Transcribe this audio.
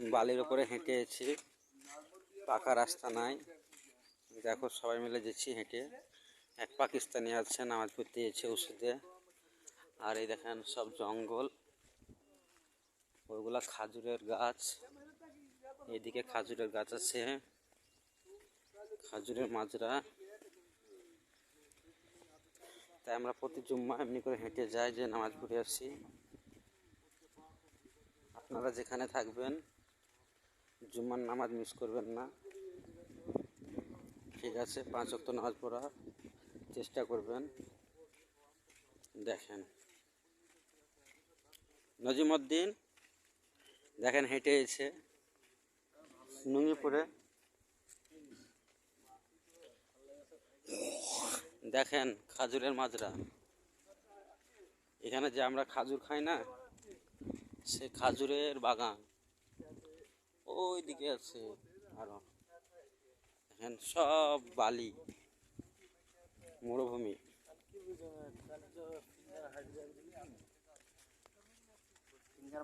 বালির ওপরে হেঁটে এসেছি পাকা রাস্তা নাই। দেখো, সবাই মিলে যাচ্ছি হেঁটে এক পাকিস্তানি আছে, নামাজ পড়তে এসেছে ওষুধে। আর এই দেখেন, সব জঙ্গল। ওইগুলা খাজুরের গাছ। এদিকে খাজুরের গাছ আছে। খাজুরের মাজরা। তাই আমরা প্রতি জুম্মা এমনি করে হেঁটে যাই, যে নামাজ পড়ে আসি। আপনারা যেখানে থাকবেন জুম্মার নামাজ মিস করবেন না। ঠিক আছে, পাঁচ ওয়াক্ত নামাজ পড়ার চেষ্টা করবেন। দেখেন। নজিমুদ্দিন দেখেন হেঁটে এসে নুঙ্গি পরে। দেখেন খাজুরের মাজরা। এখানে যে আমরা খাজুর খাই না, সে খাজুরের বাগান। ওই দিকে আছে। আরও। দেখেন সব বালি। মরুভূমি। ফিঙ্গার